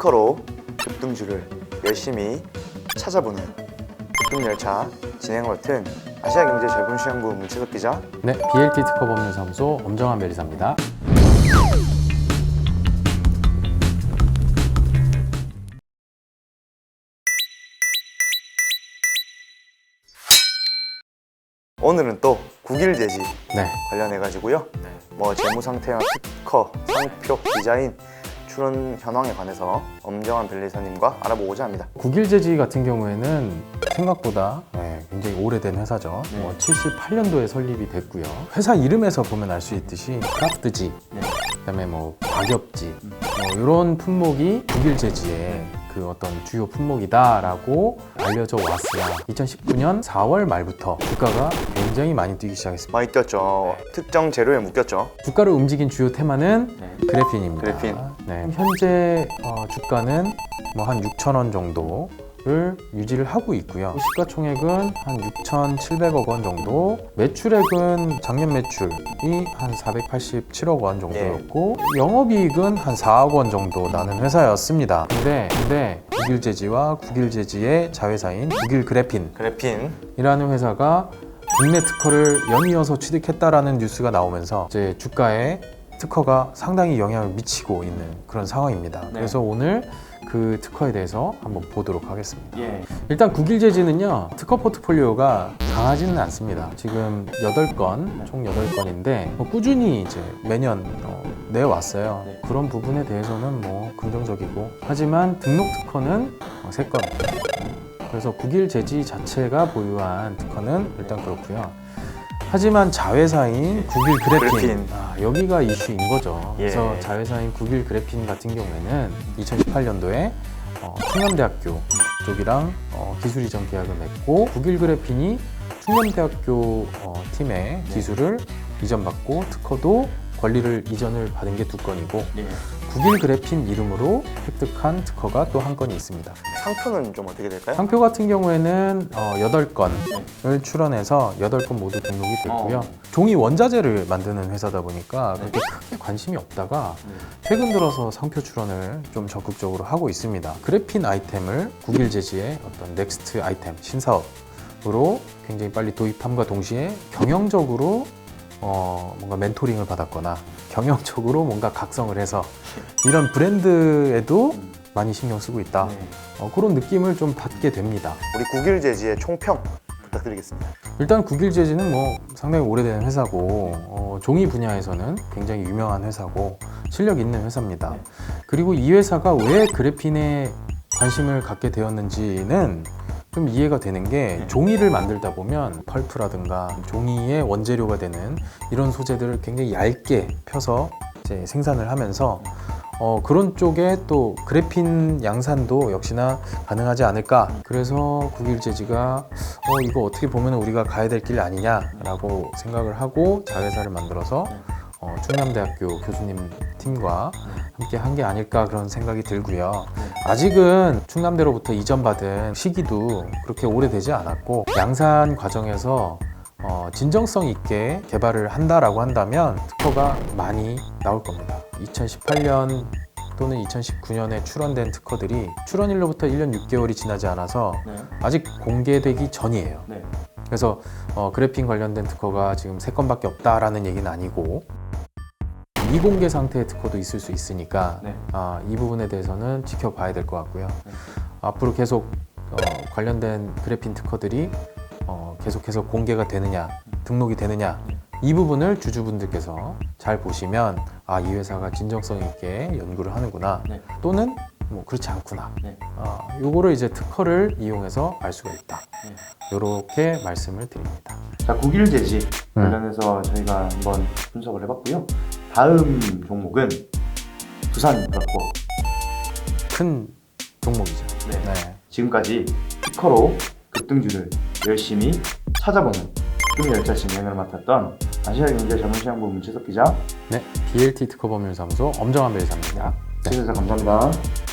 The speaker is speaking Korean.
특허로 급등주를 열심히 찾아보는 급등열차 진행을 맡은 아시아경제자본시장부 문채석 기자. 네, BLT 특허 법률사무소 엄정한 변리사입니다. 오늘은 또 국일제지 네, 관련해 가지고요. 뭐 재무 상태나 특허, 상표, 디자인 출원 현황에 관해서 엄정한 변리사님과 알아보고자 합니다 국일제지 같은 경우에는 생각보다 네, 굉장히 오래된 회사죠. 네. 뭐 78년도에 설립이 됐고요. 회사 이름에서 보면 알 수 있듯이 크라프트지, 네. 그다음에 뭐 과겹지, 뭐 이런 품목이 국일제지의 그 어떤 주요 품목이다라고 알려져 왔으나 2019년 4월 말부터 주가가 굉장히 많이 뛰기 시작했습니다. 많이 뛰었죠 특정 재료에 묶였죠 주가를 움직인 주요 테마는 네. 그래핀입니다. 그래핀. 네, 현재 어, 주가는 뭐 한 6천 원 정도 를 유지를 하고 있고요. 시가총액은 한 6,700억 원 정도, 매출액은 작년 매출이 한 487억 원 정도였고 영업이익은 한 4억 원 정도 나는 회사였습니다. 근데 근데 국일제지와 국일제지의 자회사인 국일그래핀 그래핀 이라는 회사가 국내 특허를 연이어서 취득했다라는 뉴스가 나오면서 이제 주가에 특허가 상당히 영향을 미치고 있는 그런 상황입니다. 그래서 오늘 그 특허에 대해서 한번 보도록 하겠습니다. 예. 일단 국일제지는요 특허 포트폴리오가 강하지는 않습니다. 지금 8건, 총 8건인데 뭐 꾸준히 이제 매년 어, 내왔어요. 네. 그런 부분에 대해서는 뭐 긍정적이고 하지만 등록 특허는 어, 3건. 그래서 국일제지 자체가 보유한 특허는 일단 그렇고요. 하지만 자회사인 국일그래핀 그래핀. 아, 여기가 이슈인 거죠. 예. 그래서 자회사인 국일그래핀 같은 경우에는 2018년도에 어, 충남대학교 쪽이랑 어, 기술 이전 계약을 맺고 국일그래핀이 충남대학교 어, 팀의 기술을 이전받고 특허도 권리를 이전을 받은 게 두 건이고 예. 국일 그래핀 이름으로 획득한 특허가 또 한 건이 있습니다. 상표는 좀 어떻게 될까요? 상표 같은 경우에는 어, 8건을 출원해서 8건 모두 등록이 됐고요. 어. 종이 원자재를 만드는 회사다 보니까 그렇게 크게 관심이 없다가 최근 들어서 상표 출원을 좀 적극적으로 하고 있습니다. 그래핀 아이템을 국일제지의 어떤 넥스트 아이템 신사업으로 굉장히 빨리 도입함과 동시에 경영적으로 어, 뭔가 멘토링을 받았거나 경영적으로 뭔가 각성을 해서 이런 브랜드에도 많이 신경 쓰고 있다. 네. 어, 그런 느낌을 좀 받게 됩니다. 우리 국일제지의 총평 부탁드리겠습니다 일단 국일제지는 뭐 상당히 오래된 회사고 어, 종이 분야에서는 굉장히 유명한 회사고 실력 있는 회사입니다. 네. 그리고 이 회사가 왜 그래핀에 관심을 갖게 되었는지는 좀 이해가 되는 게 네. 종이를 만들다 보면 펄프라든가 종이의 원재료가 되는 이런 소재들을 굉장히 얇게 펴서 이제 생산을 하면서 어, 그런 쪽에 또 그래핀 양산도 역시나 가능하지 않을까. 그래서 국일제지가 어, 이거 어떻게 보면 우리가 가야 될 길 아니냐라고 생각을 하고 자회사를 만들어서 어, 충남대학교 교수님 팀과 함께 한 게 아닐까 그런 생각이 들고요. 아직은 충남대로부터 이전받은 시기도 그렇게 오래되지 않았고 양산 과정에서 어, 진정성 있게 개발을 한다라고 한다면 특허가 많이 나올 겁니다. 2018년 또는 2019년에 출원된 특허들이 출원일로부터 1년 6개월이 지나지 않아서 네. 아직 공개되기 전이에요. 네. 그래서 어, 그래핀 관련된 특허가 지금 3건밖에 없다라는 얘기는 아니고 미공개 상태의 특허도 있을 수 있으니까 네. 아, 이 부분에 대해서는 지켜봐야 될 것 같고요. 네. 앞으로 계속 어, 관련된 그래핀 특허들이 어, 계속해서 공개가 되느냐, 등록이 되느냐 이 부분을 주주분들께서 잘 보시면 아 이 회사가 진정성 있게 연구를 하는구나 네. 또는 뭐 그렇지 않구나. 네. 아, 요거를 이제 특허를 이용해서 알 수가 있다. 네. 이렇게 말씀을 드립니다. 자, 국일 제지 음. 관련해서 저희가 한번 분석을 해봤고요. 다음 종목은 두산 브라코. 큰 종목이죠. 네. 네. 지금까지 특허로 급등주를 열심히 찾아보는 금열차 진행을 맡았던 아시아경제자문시장부 문채석 기자. 네, BLT 특허법률사무소 엄정한 변리사입니다. 네. 지켜주셔서 감사합니다.